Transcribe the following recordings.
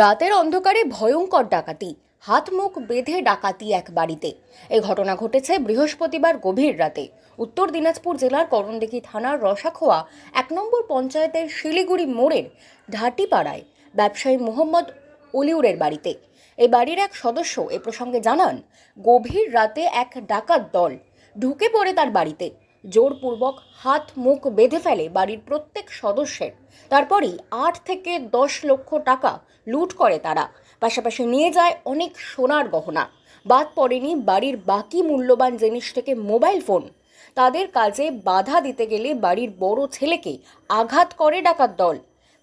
রাতের অন্ধকারে ভয়ঙ্কর ডাকাতি, হাত মুখ বেঁধে ডাকাতি এক বাড়িতে। এই ঘটনা ঘটেছে বৃহস্পতিবার গভীর রাতে। উত্তর দিনাজপুর জেলার করণদিঘি থানার রসাখোয়া এক নম্বর পঞ্চায়েতের শিলিগুড়ি মোড়ের ঢাটিপাড়ায় ব্যবসায়ী মোহাম্মদ অলিউরের বাড়িতে। এই বাড়ির এক সদস্য এ প্রসঙ্গে জানান, গভীর রাতে এক ডাকাত দল ঢুকে পড়ে তার বাড়িতে। জোরপূর্বক হাত মুখ বেঁধে ফেলে বাড়ির প্রত্যেক সদস্যের। তারপরেই আট থেকে দশ লক্ষ টাকা লুট করে তারা। পাশাপাশি নিয়ে যায় অনেক সোনার গহনা। বাদ পড়েনি বাড়ির বাকি মূল্যবান জিনিস থেকে মোবাইল ফোন। তাদের কাজে বাধা দিতে গেলে বাড়ির বড় ছেলেকে আঘাত করে ডাকাত দল।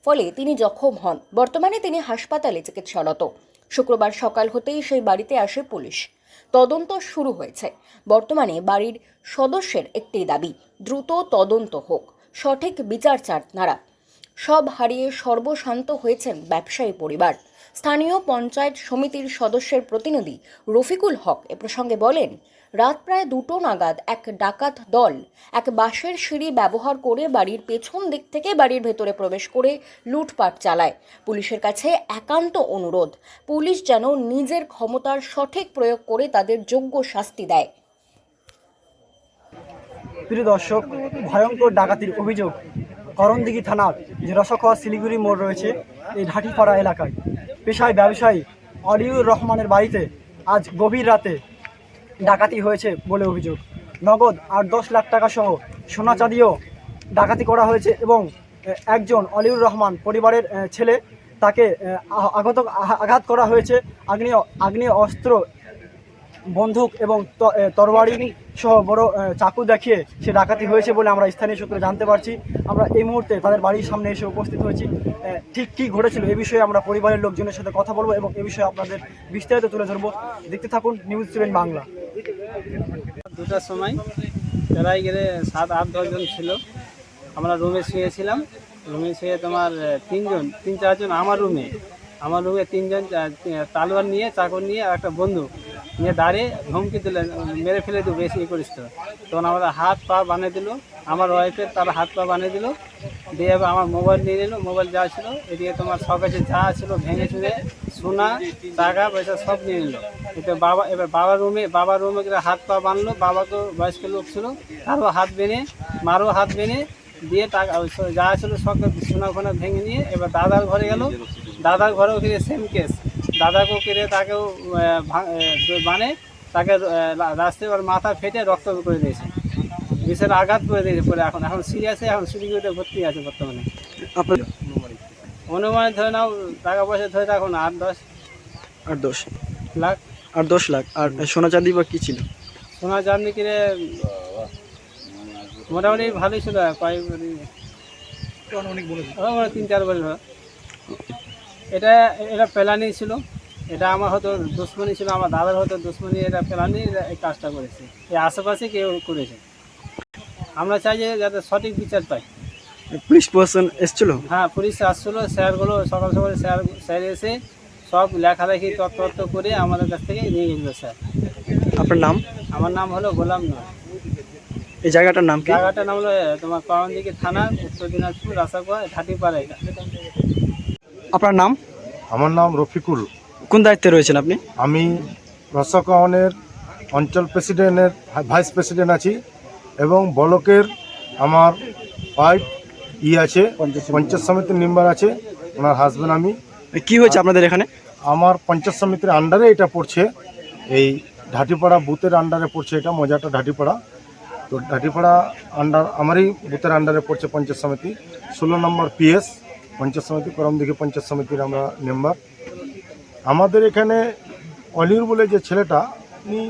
ফলে তিনি জখম হন। বর্তমানে তিনি হাসপাতালে চিকিৎসারত। শুক্রবার সকাল হতেই সেই বাড়িতে আসে পুলিশ। তদন্ত শুরু হয়েছে। বর্তমানে বাড়ির সদস্যের একটি দাবি, দ্রুত তদন্ত হোক, সঠিক বিচার চান তারা। সব হারিয়ে সর্বশান্ত হয়েছেন ব্যবসায়ী পরিবার। স্থানীয় পঞ্চায়েত সমিতির সদস্যের প্রতিনিধি রফিকুল হক এ প্রসঙ্গে বলেন, রাত প্রায় দুটো নাগাদ এক ডাকাত দল এক বাঁশের সিঁড়ি ব্যবহার করে বাড়ির পেছন দিক থেকে বাড়ির ভেতরে প্রবেশ করে লুটপাট চালায়। পুলিশের কাছে একান্ত অনুরোধ, পুলিশ যেন নিজের ক্ষমতার সঠিক প্রয়োগ করে তাদের যোগ্য শাস্তি দেয়। প্রিয় দর্শক, ভয়ঙ্কর ডাকাতির অভিযোগ। করণদিঘি থানার যে রসখোয়া শিলিগুড়ি মোড় রয়েছে, এই ঢাটিপাড়া এলাকায়। পেশায় ব্যবসায়ী অলিউর রহমানের বাড়িতে আজ গভীর রাতে ডাকাতি হয়েছে বলে অভিযোগ। নগদ আট দশ লাখ টাকা সহ সোনা চাঁদিও ডাকাতি করা হয়েছে এবং একজন অলিউর রহমান পরিবারের ছেলে তাকে আগত আঘাত করা হয়েছে। আগ্নেয় আগ্নেয় অস্ত্র বন্দুক এবং তরবারি সহ বড় চাকু দেখিয়ে সে ডাকাতি হয়েছে বলে আমরা স্থানীয় সূত্রে জানতে পারছি। আমরা এই মুহূর্তে তাদের বাড়ির সামনে এসে উপস্থিত হয়েছি। ঠিক কী ঘটেছিল এ বিষয়ে আমরা পরিবারের লোকজনের সাথে কথা বলব এবং এ বিষয়ে আপনাদের বিস্তারিত তুলে ধরবো। দেখতে থাকুন নিউজ সেভেন বাংলা। দুটার সময় প্রায় গেলে সাত, আট দশজন ছিল। আমরা রুমে শুয়েছিলাম। রুমে শুয়ে তোমার তিনজন, তিন, চারজন আমার রুমে। আমার রুমে তিনজন তালোয়ার নিয়ে, চাকর নিয়ে আর একটা বন্ধু নিয়ে দাঁড়িয়ে ধমকি দিলেন, মেরে ফেলে দিল, বেশি ই করিস তো। তখন আমাদের হাত পা বানিয়ে দিল, আমার ওয়াইফের তার হাত পা বানিয়ে দিল, দিয়ে আমার মোবাইল নিয়ে নিল মোবাইল যা ছিল, এদিকে তোমার সব কিছু যা ছিল, ভেঙে চুঙে সোনা, টাকা, পয়সা সব নিয়ে নিল। কিন্তু বাবা, এবার বাবার রুমে বাবার রুমে হাত পা বানলো, বাবা তো বয়স্ক লোক ছিল, তারও হাত বেনে মারও হাত বেনে দিয়ে টাকা যা ছিল সব সোনা ফোনা ভেঙে নিয়ে এবার দাদার ঘরে গেল। দাদার ঘরেও কিনে সেম কেস দাদাকেও কিনে তাকেও মানে তাকে রাস্তায় ওর মাথা ফেটে রক্ত করে দিয়েছে। বিষের আঘাত করে দিয়েছে পরে এখন। এখন সিরিয়াসে এখন শিলিগুড়িতে ভর্তি আছে বর্তমানে। আপনার অনুমানে ধরে নাও টাকা পয়সা ধরে রাখুন আট দশ। আট দশ। লাখ। আট দশ লাখ। আর সোনা চাঁদি বা কী ছিল? সোনা চাঁদনি কিনে মোটামুটি ভালোই ছিল কয়েক মানে তিন চার বছর। এটা এটা প্ল্যানই ছিল। এটা আমার হয়তো দুশ্মনী ছিল আমার দাদার হয়তো দুশ্মনী এটা প্ল্যানই এই কাজটা করেছে। এই আশেপাশে কেউ করেছে। আমরা চাই যে যাতে সঠিক বিচার পাই। পুলিশ প্রশাসন এসছিল? হ্যাঁ পুলিশ আসছিল স্যারগুলো সকাল সকালে স্যার স্যার এসে সব লেখালেখি তত্ত্ব করে আমাদের কাছ থেকে নিয়ে গেছিল স্যার। আপনার নাম? আমার নাম হলো গোলাম নয় এই জায়গাটার নাম কি? জায়গাটার নাম হলো তোমার করণদিঘি থানা উত্তর দিনাজপুর রাসাগোয়া ঢাটিপাড়া এটা আপনার নাম? আমার নাম রফিকুল। কোন দায়িত্বে রয়েছেন আপনি? আমি রসকাওয়ানের অঞ্চল প্রেসিডেন্টের ভাইস প্রেসিডেন্ট আছি এবং ব্লকের আমার ওয়াইফ ই আছে পঞ্চায়েত সমিতির মেম্বার আছে ওনার হাজব্যান্ড আমি। কি হয়েছে আপনাদের এখানে? আমার পঞ্চায়েত সমিতির আন্ডারে এটা পড়ছে এই ঢাটিপাড়া বুথের আন্ডারে পড়ছে এটা মজাটা ঢাটিপাড়া। তো ঢাটিপাড়া আন্ডার আমারই বুথের আন্ডারে পড়ছে পঞ্চায়েত সমিতি। ষোলো নম্বর পিএস পঞ্চায়েত সমিতি করমদিঘি পঞ্চায়েত সমিতির আমরা মেম্বার আমাদের এখানে অলিউর বলে যে ছেলেটা, উনি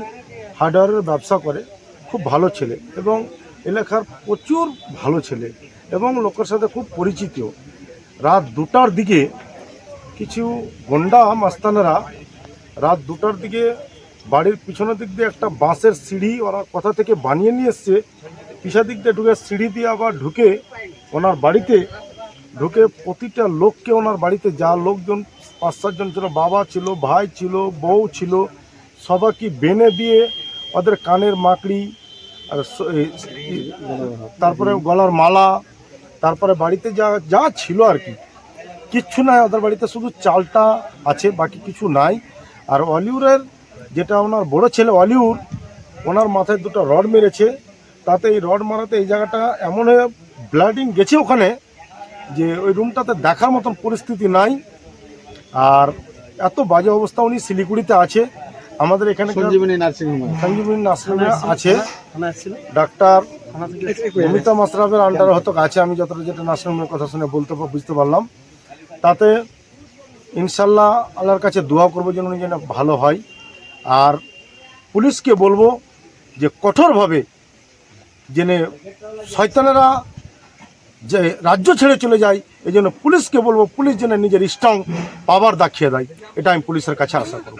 হার্ডওয়ারের ব্যবসা করে, খুব ভালো ছেলে এবং এলাকার প্রচুর ভালো ছেলে এবং লোকের সাথে খুব পরিচিত রাত দুটার দিকে কিছু গন্ডা মাস্তানেরা রাত দুটার দিকে বাড়ির পিছনের দিক দিয়ে একটা বাঁশের সিঁড়ি ওরা কোথা থেকে বানিয়ে নিয়ে এসছে পিছা দিক দিয়ে ঢুকে সিঁড়ি দিয়ে আবার ঢুকে ওনার বাড়িতে ঢুকে প্রতিটা লোককে ওনার বাড়িতে, যা লোকজন, পাঁচ সাতজন ছিল, বাবা ছিল, ভাই ছিল, বউ ছিল, সবাইকে বেনে দিয়ে ওদের কানের মাকড়ি, আর তারপরে গলার মালা, তারপরে বাড়িতে যা যা ছিল আর কি। কিচ্ছু নাই ওদের বাড়িতে, শুধু চালটা আছে, বাকি কিছু নাই। আর অলিউরের যেটা ওনার বড় ছেলে অলিউর, ওনার মাথায় দুটো রড মেরেছে। তাতে এই রড মারাতে এই জায়গাটা এমন হয়ে ব্লাডিং গেছে ওখানে যে ওই রুমটাতে দেখার মতন পরিস্থিতি নাই। আর এত বাজে অবস্থা উনি শিলিগুড়িতে আছে। আমাদের এখানে সঞ্জীবনী নার্সিংহোমে। সঞ্জীবনী নার্সিংহোমে আছে। ডাক্তার অমিতা মাসরাফের আন্ডারে হয়তো আছে। আমি যতটা যেটা নার্সিংহোমের কথা শুনে বলতে বুঝতে পারলাম। তাতে ইনশাল্লাহ আল্লাহর কাছে দোয়া করব যেন উনি যেন ভালো হয়। আর পুলিশকে বলব যে কঠোরভাবে জেনে শয়তানেরা যে রাজ্য ছেড়ে চলে যায় এই জন্য পুলিশকে বলব, পুলিশ যেন নিজের স্ট্রং পাওয়ার দেখিয়ে দেয়। এটা আমি পুলিশের কাছে আশা করব।